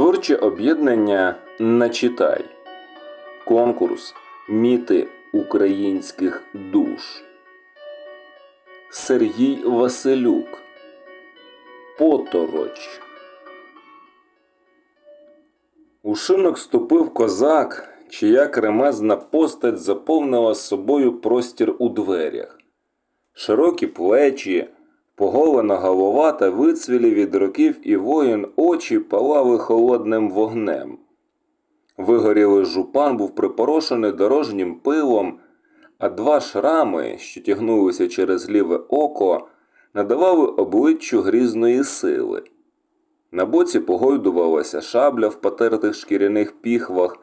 Творче об'єднання Начитай. Конкурс Міти українських душ. Сергій Василюк. Потороч. У шинок ступив козак, чия кремезна постать заповнила собою простір у дверях. Широкі плечі, поголена голова та вицвілі від років і воїн очі палали холодним вогнем. Вигорілий жупан був припорошений дорожнім пилом, а два шрами, що тягнулися через ліве око, надавали обличчю грізної сили. На боці погойдувалася шабля в потертих шкіряних піхвах,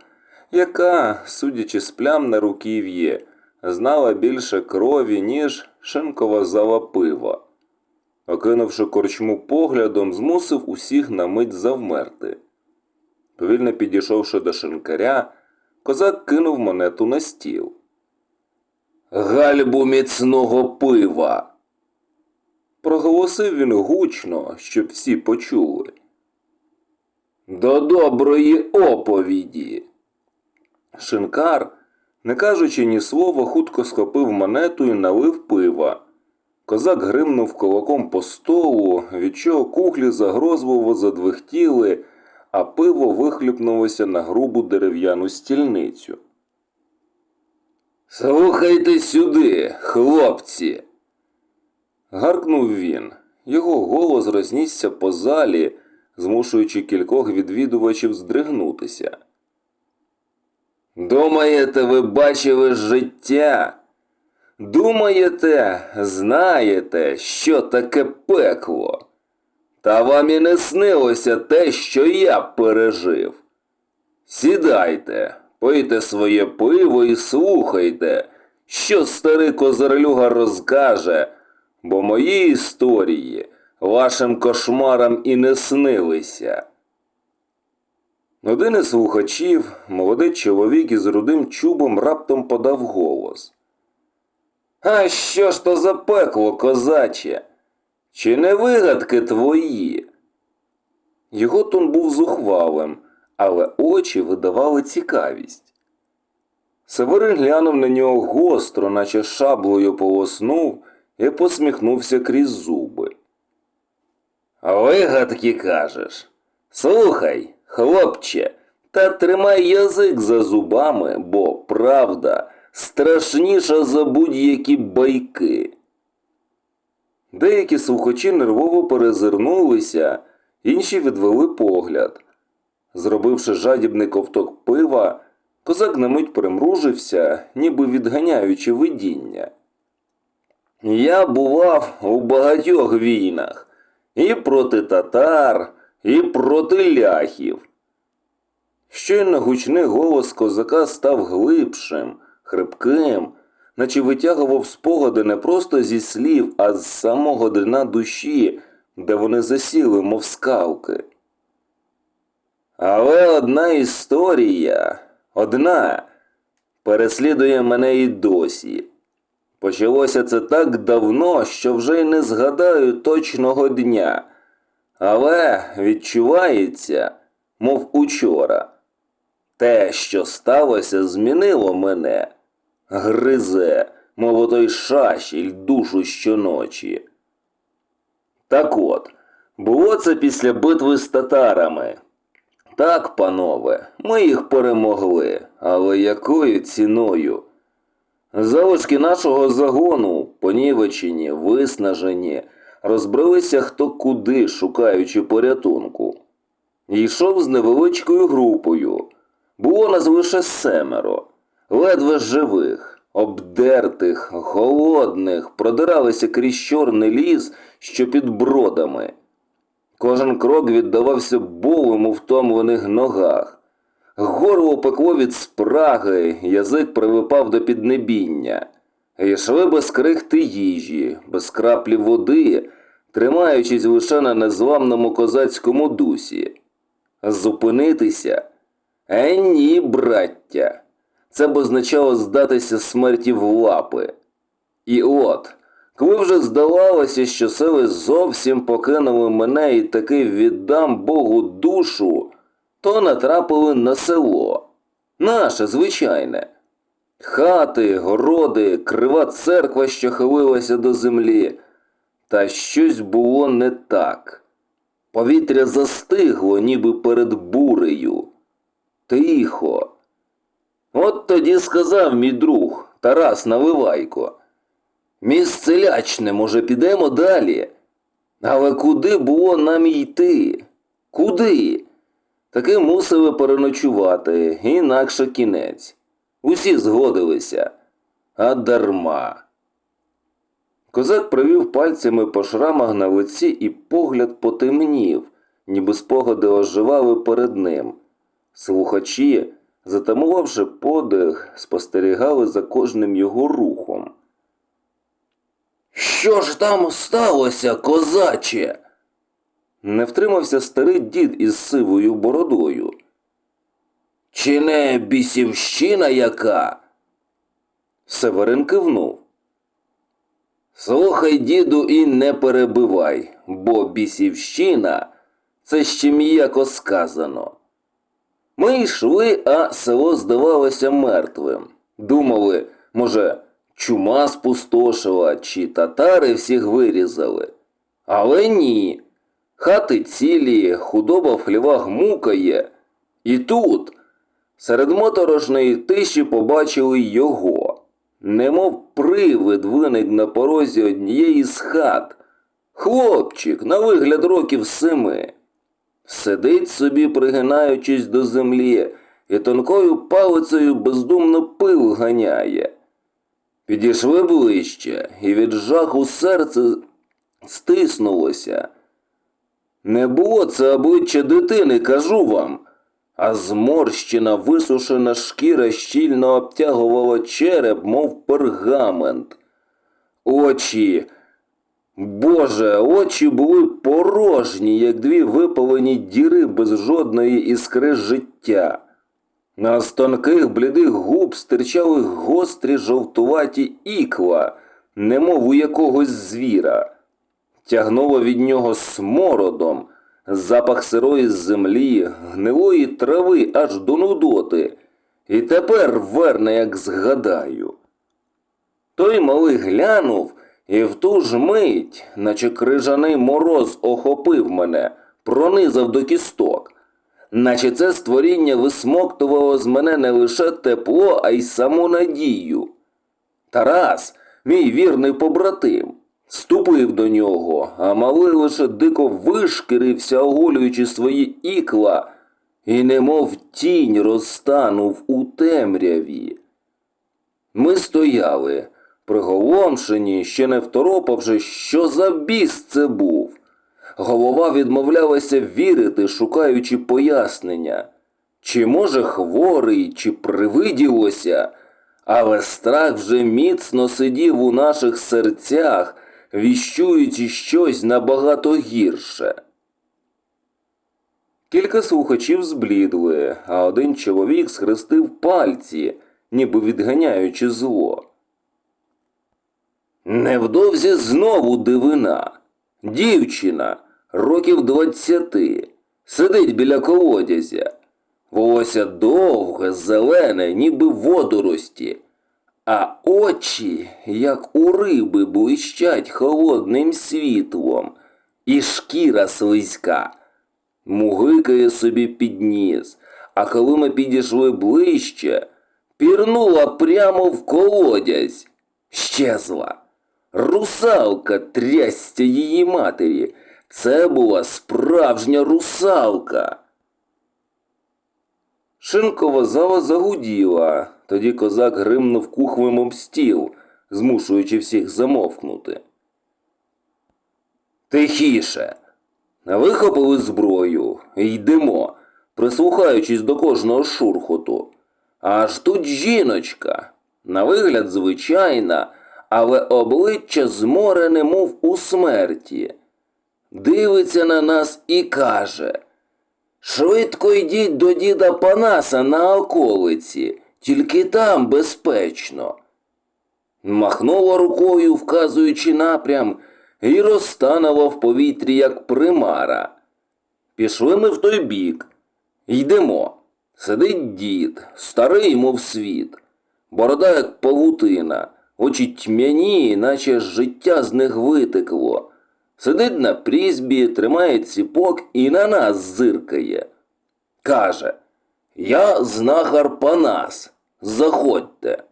яка, судячи з плям на руків'ї, знала більше крові, ніж шинкова зала пива. Окинувши корчму поглядом, змусив усіх на мить завмерти. Повільно підійшовши до шинкаря, козак кинув монету на стіл. Гальбу міцного пива. Проголосив він гучно, щоб всі почули. До доброї оповіді. Шинкар, не кажучи ні слова, хутко схопив монету і налив пива. Козак гримнув кулаком по столу, від чого кухлі загрозливо задвихтіли, а пиво вихлюпнулося на грубу дерев'яну стільницю. Слухайте сюди, хлопці. Гаркнув він. Його голос рознісся по залі, змушуючи кількох відвідувачів здригнутися. Думаєте, ви бачили життя? Думаєте, знаєте, що таке пекло? Та вам і не снилося те, що я пережив. Сідайте, пийте своє пиво і слухайте, що старий козарлюга розкаже, бо мої історії вашим кошмарам і не снилися. Один із слухачів, молодий чоловік із рудим чубом раптом подав голос. А що ж то за пекло, козаче? Чи не вигадки твої? Його тон був зухвалим, але очі видавали цікавість. Северин глянув на нього гостро, наче шаблею полоснув і посміхнувся крізь зуби. Вигадки кажеш. Слухай, хлопче, та тримай язик за зубами, бо правда страшніша за будь-які байки. Деякі слухачі нервово перезирнулися, інші відвели погляд. Зробивши жадібний ковток пива, козак на мить примружився, ніби відганяючи видіння. Я бував у багатьох війнах і проти татар, і проти ляхів. Щойно гучний голос козака став глибшим, хрипким, наче витягував спогади не просто зі слів, а з самого дна душі, де вони засіли, мов скалки. Але одна історія, одна, переслідує мене і досі. Почалося це так давно, що вже й не згадаю точного дня, але відчувається, мов учора. Те, що сталося, змінило мене, гризе, мов отой шашіль душу щоночі. Так от, було це після битви з татарами. Так, панове, ми їх перемогли, але якою ціною? Залишки нашого загону, понівечені, виснажені, розбралися хто куди, шукаючи порятунку. Йшов з невеличкою групою. Було нас лише семеро, ледве живих, обдертих, голодних, продиралися крізь чорний ліс, що під бродами. Кожен крок віддавався болем у втомлених ногах. Горло пекло від спраги, язик привипав до піднебіння. Йшли без крихти їжі, без краплі води, тримаючись лише на незламному козацькому дусі. Зупинитися? Е, ні, браття. Це б означало здатися смерті в лапи. І от, коли вже здавалося, що сили зовсім покинули мене і таки віддам Богу душу, то натрапили на село. Наше звичайне. Хати, городи, крива церква, що хилилася до землі. Та щось було не так. Повітря застигло, ніби перед бурею. Тихо. От тоді сказав мій друг Тарас Наливайко. Місце лячне, може, підемо далі. Але куди було нам йти? Куди? Таки мусили переночувати, інакше кінець. Усі згодилися, а дарма. Козак провів пальцями по шрамах на лиці і погляд потемнів, ніби спогади оживали перед ним. Слухачі, затамувавши подих, спостерігали за кожним його рухом. Що ж там сталося, козаче? Не втримався старий дід із сивою бородою. Чи не бісівщина яка? Северин кивнув. Слухай, діду, і не перебивай, бо бісівщина це ще м'яко сказано. Ми йшли, а село здавалося мертвим. Думали, може, чума спустошила, чи татари всіх вирізали. Але ні. Хати цілі, худоба в хлівах мукає. І тут, серед моторошної тиші, побачили його. Немов привид виник на порозі однієї з хат. Хлопчик, на вигляд років семи. Сидить собі, пригинаючись до землі, і тонкою палицею бездумно пил ганяє. Підійшли ближче, і від жаху серце стиснулося. Не було це обличчя дитини, кажу вам, а зморщена, висушена шкіра щільно обтягувала череп, мов пергамент. Очі. Боже, очі були порожні, як дві випалені діри без жодної іскри життя. На тонких блідих губ стирчали гострі жовтуваті ікла, немов у якогось звіра. Тягнуло від нього смородом, запах сирої землі, гнилої трави аж до нудоти. І тепер верне, як згадаю. Той малий глянув, і в ту ж мить, наче крижаний мороз охопив мене, пронизав до кісток. Наче це створіння висмоктувало з мене не лише тепло, а й саму надію. Тарас, мій вірний побратим, ступив до нього, а малий лише дико вишкірився, оголюючи свої ікла, і немов тінь розтанув у темряві. Ми стояли, приголомшені, ще не второпавши, що за біс це був. Голова відмовлялася вірити, шукаючи пояснення. Чи може хворий, чи привиділося, але страх вже міцно сидів у наших серцях, віщуючи щось набагато гірше. Кілька слухачів зблідли, а один чоловік схрестив пальці, ніби відганяючи зло. Невдовзі знову дивина. Дівчина, років двадцяти, сидить біля колодязя. Волосся довге, зелене, ніби водорості, а очі, як у риби, блищать холодним світлом, і шкіра слизька. Мугикає собі під ніс, а коли ми підійшли ближче, пірнула прямо в колодязь, щезла. Русалка трясця її матері. Це була справжня русалка. Шинкова зала загуділа, тоді козак гримнув кухвем об стіл, змушуючи всіх замовкнути. Тихіше. Вихопили зброю, йдемо, прислухаючись до кожного шурхоту. Аж тут жіночка, на вигляд звичайна, але обличчя зморене, мов у смерті. Дивиться на нас і каже Швидко йдіть до діда Панаса на околиці, тільки там безпечно. Махнула рукою, вказуючи напрям, і розтанула в повітрі, як примара. Пішли ми в той бік. Йдемо. Сидить дід, старий, мов світ, борода, як павутина, очі тьмяні, наче життя з них витекло. Сидить на прізбі, тримає ціпок і на нас зиркає. Каже, я знахар Панас, заходьте.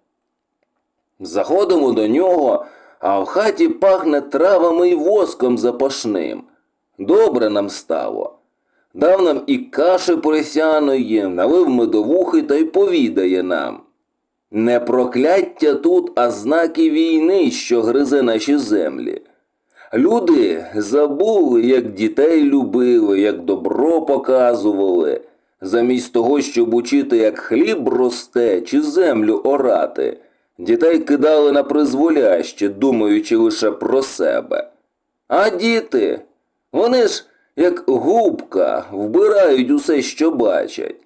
Заходимо до нього, а в хаті пахне травами й воском запашним. Добре нам стало. Дав нам і каші поросяної, налив медовухи та й повідає нам. Не прокляття тут, а знаки війни, що гризе наші землі. Люди забули, як дітей любили, як добро показували, замість того, щоб учити, як хліб росте чи землю орати. Дітей кидали на призволяще, думаючи лише про себе. А діти, вони ж, як губка, вбирають усе, що бачать.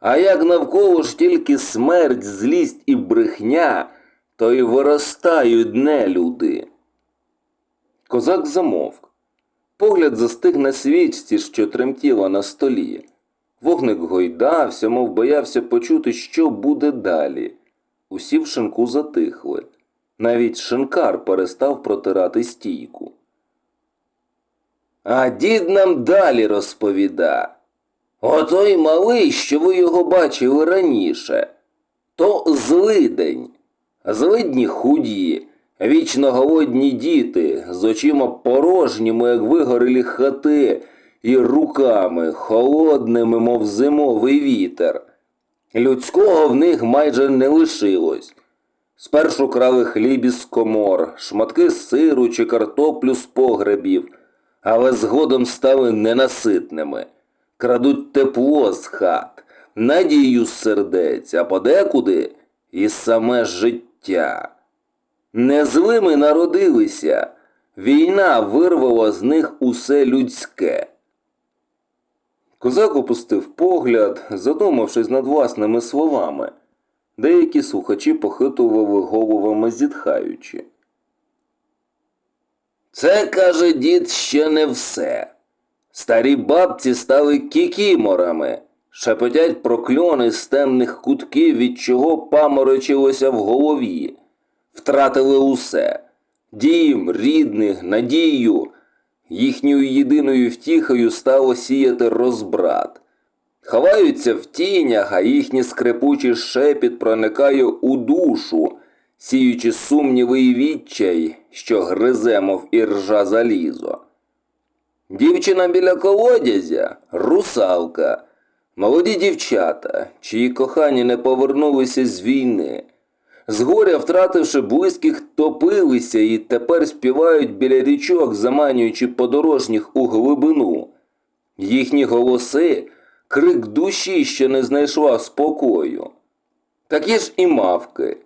А як навколо ж тільки смерть, злість і брехня, то й виростають нелюди. Козак замовк. Погляд застиг на свічці, що тремтіла на столі. Вогник гойдався, мов боявся почути, що буде далі. Усі в шинку затихли. Навіть шинкар перестав протирати стійку. А дід нам далі розповіда. Отой малий, що ви його бачили раніше, то злидень. Злидні худі, вічно голодні діти, з очима порожніми, як вигорілі хати, і руками холодними, мов зимовий вітер. Людського в них майже не лишилось. Спершу крали хліб із комор, шматки сиру чи картоплю з погребів, але згодом стали ненаситними. Крадуть тепло з хат, надію з сердець, а подекуди і саме життя. Не злими народилися, війна вирвала з них усе людське. Козак опустив погляд, задумавшись над власними словами. Деякі слухачі похитували головами зітхаючи. Це, каже дід, ще не все. Старі бабці стали кікіморами, шепотять прокльони з темних кутків, від чого паморочилося в голові. Втратили усе дім, рідних, надію. Їхньою єдиною втіхою стало сіяти розбрат. Ховаються в тінях, а їхній скрипучий шепіт проникає у душу, сіючи сумніви і відчай, що гризе, мов іржа залізо. Дівчина біля колодязя русалка, молоді дівчата, чиї кохані не повернулися з війни. З горя, втративши близьких, топилися і тепер співають біля річок, заманюючи подорожніх у глибину. Їхні голоси крик душі, що не знайшла спокою. Такі ж і мавки,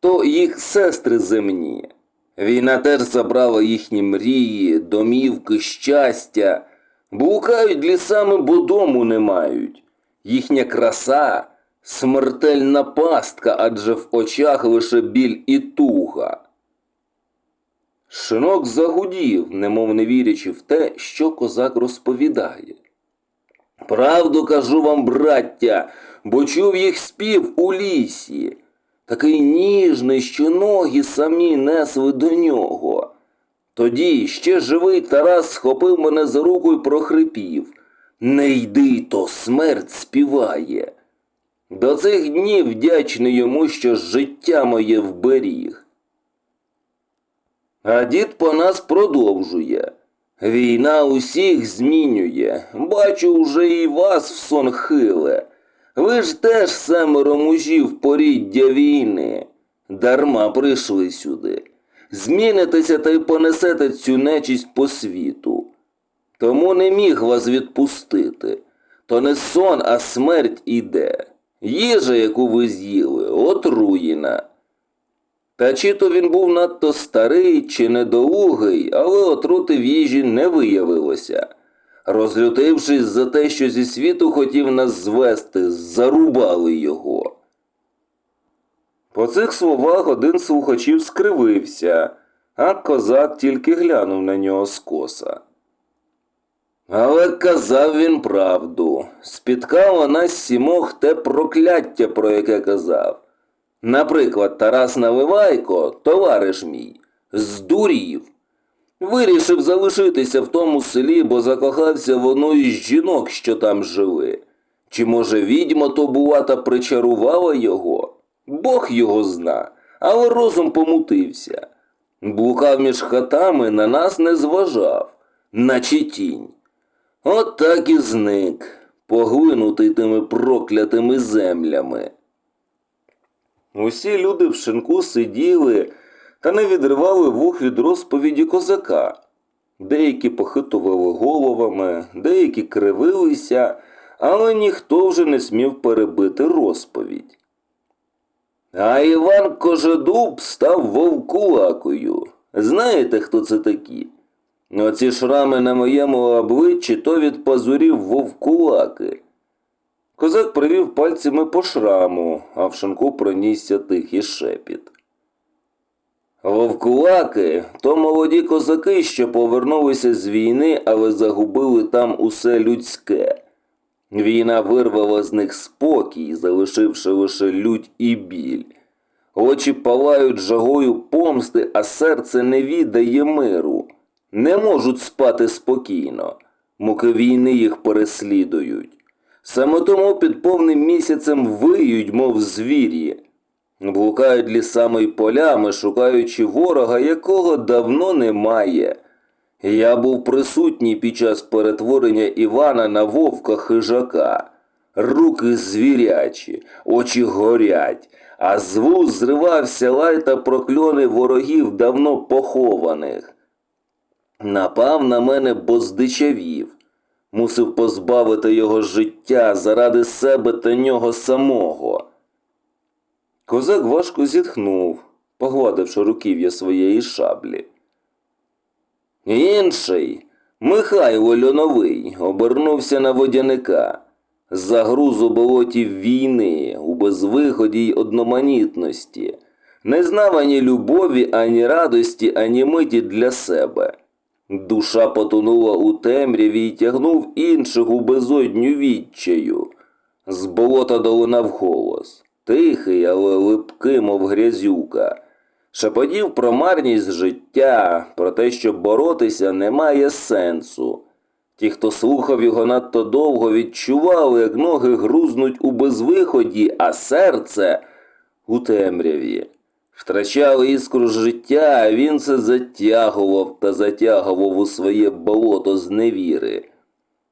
то їх сестри земні. Війна теж забрала їхні мрії, домівки, щастя, блукають лісами, бо дому не мають. Їхня краса смертельна пастка, адже в очах лише біль і туга. Шинок загудів, немов не вірячи в те, що козак розповідає. Правду кажу вам, браття, бо чув їх спів у лісі, такий ніжний, що ноги самі несли до нього. Тоді ще живий Тарас схопив мене за руку і прохрипів. Не йди, то смерть співає. До цих днів вдячний йому, що життя моє вберіг. А дід по нас продовжує. Війна усіх змінює. Бачу уже і вас в сон хиле. Ви ж теж семеро мужів поріддя війни. Дарма прийшли сюди. Змінитеся та й понесете цю нечість по світу. Тому не міг вас відпустити. То не сон, а смерть іде. Їжа, яку ви з'їли, отруєна. Та чи то він був надто старий чи недоугий, але отрути в їжі не виявилося. Розлютившись за те, що зі світу хотів нас звести, зарубали його. По цих словах один слухачів скривився, а козак тільки глянув на нього скоса. Але казав він правду. Спіткало нас сімох те прокляття, про яке казав. Наприклад, Тарас Наливайко, товариш мій, здурів. Вирішив залишитися в тому селі, бо закохався в одну із жінок, що там жили. Чи, може, відьма то була та причарувала його? Бог його зна, але розум помутився. Блукав між хатами, на нас не зважав, наче тінь. От так і зник, поглинутий тими проклятими землями. Усі люди в шинку сиділи та не відривали вух від розповіді козака. Деякі похитували головами, деякі кривилися, але ніхто вже не смів перебити розповідь. А Іван Кожедуб став вовкулакою. Знаєте, хто це такі? Оці шрами на моєму обличчі то від пазурів вовкулаки. Козак привів пальцями по шраму, а в шинку пронісся тихий шепіт. Вовкулаки то молоді козаки, що повернулися з війни, але загубили там усе людське. Війна вирвала з них спокій, залишивши лише лють і біль. Очі палають жагою помсти, а серце не віддає миру. Не можуть спати спокійно, муки війни їх переслідують. Саме тому під повним місяцем виють, мов звірі. Блукають лісами й полями, шукаючи ворога, якого давно немає. Я був присутній під час перетворення Івана на вовка хижака. Руки звірячі, очі горять, а з вуз зривався лай та прокльони ворогів давно похованих. Напав на мене, бо здичавів. Мусив позбавити його життя заради себе та нього самого. Козак важко зітхнув, погладивши руків'я своєї шаблі. Інший, Михайло Льоновий, обернувся на водяника. Загруз у болоті війни, у безвиході й одноманітності. Не знав ані любові, ані радості, ані миті для себе. Душа потонула у темряві й тягнув інших у безодню відчаю. З болота долунав голос, тихий, але липкий, мов грязюка. Шепотів про марність життя, про те, що боротися немає сенсу. Ті, хто слухав його надто довго, відчували, як ноги грузнуть у безвиході, а серце у темряві. Втрачали іскру життя, а він це затягував та затягував у своє болото з невіри.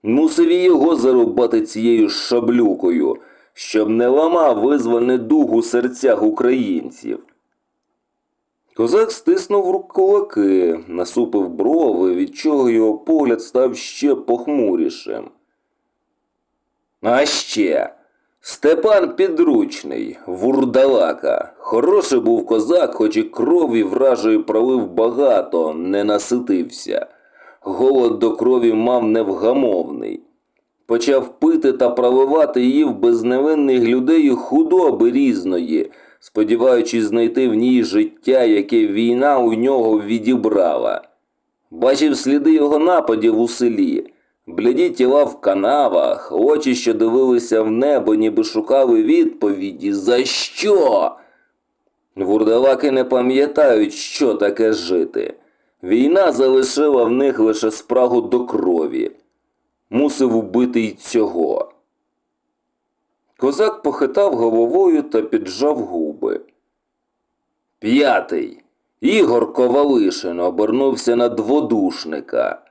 Мусив його зарубати цією шаблюкою, щоб не ламав визваний дух у серцях українців. Козак стиснув кулаки, насупив брови, від чого його погляд став ще похмурішим. А ще Степан Підручний, вурдалака. Хороший був козак, хоч і крові вражої пролив багато, не наситився. Голод до крові мав невгамовний. Почав пити та проливати її в безневинних людей худоби різної, сподіваючись знайти в ній життя, яке війна у нього відібрала. Бачив сліди його нападів у селі, бліді тіла в канавах, очі, що дивилися в небо, ніби шукали відповіді. За що? Вурдалаки не пам'ятають, що таке жити. Війна залишила в них лише спрагу до крові. Мусив убити й цього. Козак похитав головою та піджав губи. П'ятий. Ігор Ковалишин обернувся на дводушника.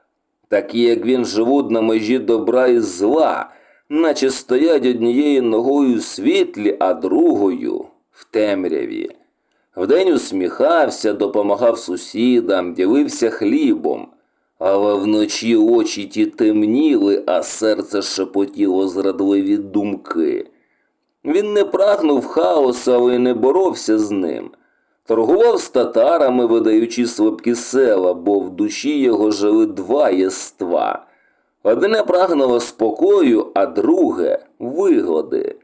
Такі, як він, живуть на межі добра і зла, наче стоять однією ногою світлі, а другою в темряві. Вдень усміхався, допомагав сусідам, ділився хлібом, але вночі очі ті темніли, а серце шепотіло зрадливі думки. Він не прагнув хаосу, але й не боровся з ним. Торгував з татарами, видаючи слабкі села, бо в душі його жили два єства. Одне прагнуло спокою, а друге вигоди.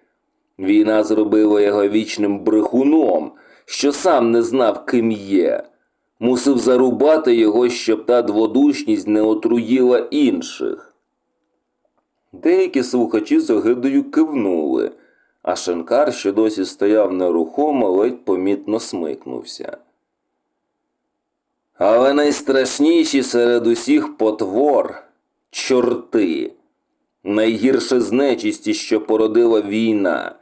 Війна зробила його вічним брехуном, що сам не знав, ким є. Мусив зарубати його, щоб та дводушність не отруїла інших. Деякі слухачі з огидою кивнули, а шинкар, що досі стояв нерухомо, ледь помітно смикнувся. Але найстрашніші серед усіх потвор чорти. Найгірше з нечисті, що породила війна.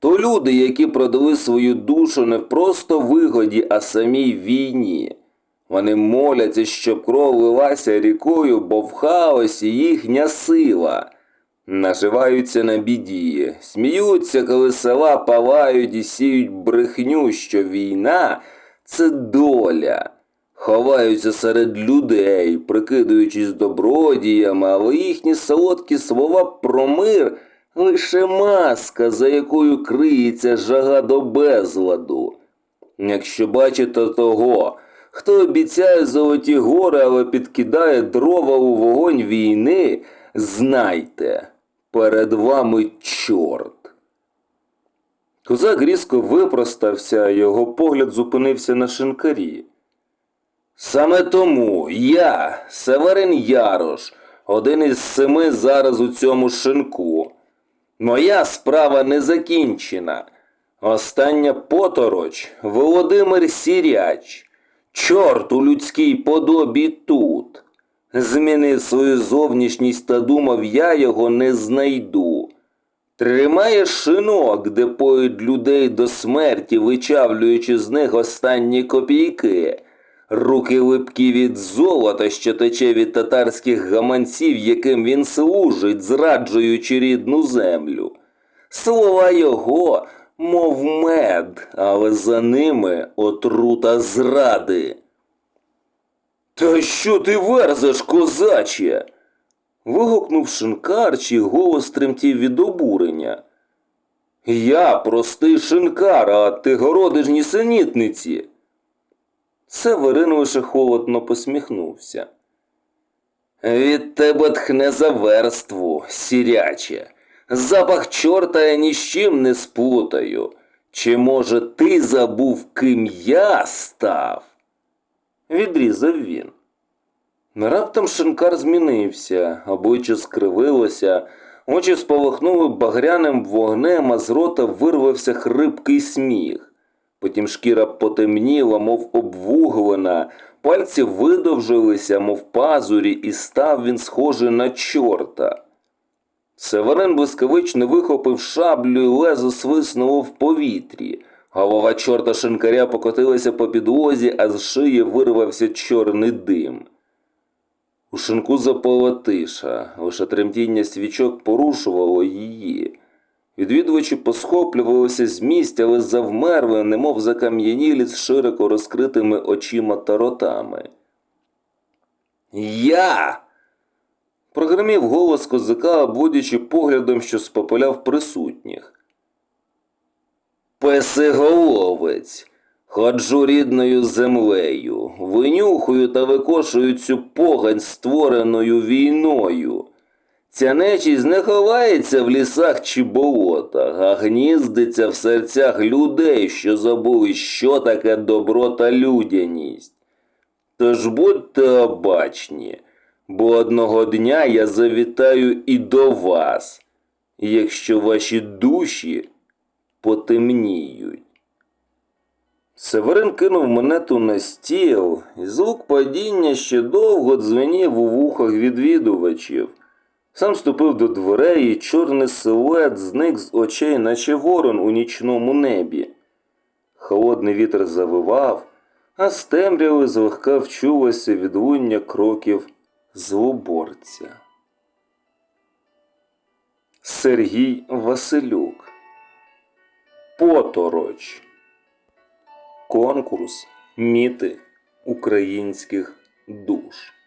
То люди, які продали свою душу не просто вигоді, а самій війні. Вони моляться, щоб кров лилася рікою, бо в хаосі їхня сила. Наживаються на біді, сміються, коли села палають і сіють брехню, що війна це доля. Ховаються серед людей, прикидуючись добродіями, але їхні солодкі слова про мир лише маска, за якою криється жага до безладу. Якщо бачите того, хто обіцяє золоті гори, але підкидає дрова у вогонь війни, знайте, перед вами чорт. Козак різко випростався, його погляд зупинився на шинкарі. Саме тому я, Северин Ярош, один із семи зараз у цьому шинку. Моя справа не закінчена. Остання потороч Володимир Сіряч. Чорт у людській подобі тут. Змінив свою зовнішність та думав, я його не знайду. Тримає шинок, де поють людей до смерті, вичавлюючи з них останні копійки. Руки липкі від золота, що тече від татарських гаманців, яким він служить, зраджуючи рідну землю. Слова його, мов мед, але за ними отрута зради. Та що ти верзеш, козаче? вигукнув шинкар, чий голос тремтів від обурення. Я простий шинкар, а ти городиш нісенітниці. Северин лише холодно посміхнувся. Від тебе тхне за верству, сіряче. Запах чорта я ні з чим не сплутаю. Чи, може, ти забув, ким я став? Відрізав він. Раптом шинкар змінився, обличчя скривилося, очі сполохнули багряним вогнем, а з рота вирвався хрипкий сміх. Потім шкіра потемніла, мов обвуглена, пальці видовжилися, мов пазурі, і став він схожий на чорта. Северин блискавично вихопив шаблю і лезо свиснуло в повітрі. Голова чорта шинкаря покотилася по підлозі, а з шиї вирвався чорний дим. У шинку запала тиша, лише тремтіння свічок порушувало її. Відвідувачі посхоплювалися з місця, але завмерли, немов закам'янілі з широко розкритими очима та ротами. Я. прогримів голос козака, обводячи поглядом, що спопиляв присутніх. Песиголовець. Ходжу рідною землею, винюхую та викошую цю погань, створеною війною. Ця нечість не ховається в лісах чи болотах, а гніздиться в серцях людей, що забули, що таке добро та людяність. Тож будьте обачні, бо одного дня я завітаю і до вас, якщо ваші душі потемніють. Северин кинув монету на стіл, і звук падіння ще довго дзвенів у вухах відвідувачів. Сам ступив до дверей, і чорний силует зник з очей, наче ворон у нічному небі. Холодний вітер завивав, а з темряви злегка вчулося відлуння кроків злоборця. Сергій Василюк Потороч Конкурс міти українських душ.